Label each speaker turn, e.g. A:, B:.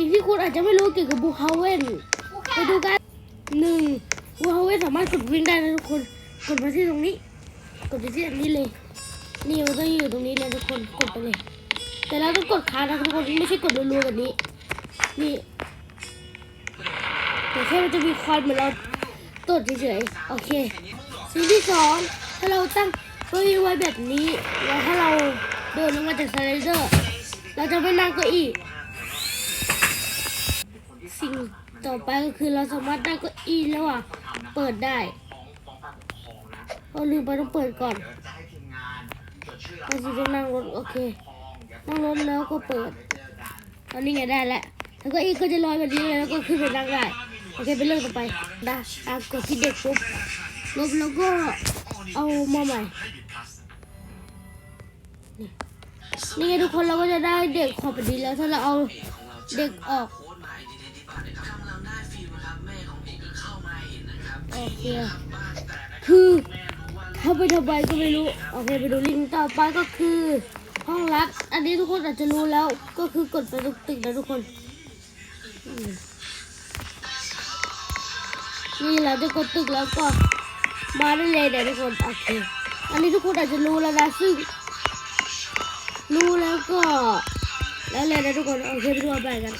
A: สิ่งที่คุณอาจจะไม่รู้เกี่ยวกับบูฮาเวนไปดูกันหนึ่งบูฮาเวนสามารถกดวิ่งได้นะทุกคน กดมาที่ตรงนี้ กดไปที่อันนี้เลย นี่มันก็อยู่ตรงนี้เลยทุกคน กดไปเลย แต่เราต้องกดค้างนะทุกคนไม่ใช่กดรัวๆแบบนี้ นี่แต่แค่มันจะมีควันเหมือนเราตดเฉยๆ โอเค สิ่งที่สองถ้าเราตั้งเก้าอี้ไว้แบบนี้ แล้วถ้าเราเดินลงมาจากสไลเดอร์ เราจะไม่นั่งเก้าอี้ สิ่งต่อไปก็คือเราสามารถนั่งเก้าอี้แล้วอะ เปิดได้เราลืมไปต้องเปิดก่อนเราจะต้องนั่งรถโอเค นั่งรถแล้วก็เปิด ตอนนี้ไงได้แล้วแล้วก็อีกก็จะลอยแบบนี้เลยแล้วก็ขึ้นไปนั่งได้ โอเคไปเรื่องต่อไปได้อะกดที่เด็กปุ๊บลบแล้วก็เอามาใหม่ นี่ไงทุกคนเราก็จะได้เด็กขอบแบบนี้แล้วถ้าเราเอาเด็กออก โอเคคือเข้าไปทำไมก็ไม่รู้โอเคไปดูลิงก์ต่อไปก็คือ ห้องรัดอันนี้ทุกคนอาจจะรู้แล้วก็คือกดไปทุกตึกนะทุกคนอืมนี่เราจะกดตึกแล้วก็มาได้เลยนะทุกคนโอเคอันนี้ทุกคนอาจจะรู้แล้วนะซึ่งรู้แล้วก็แล้วเลยนะทุกคนโอเคไปดูกันไปกัน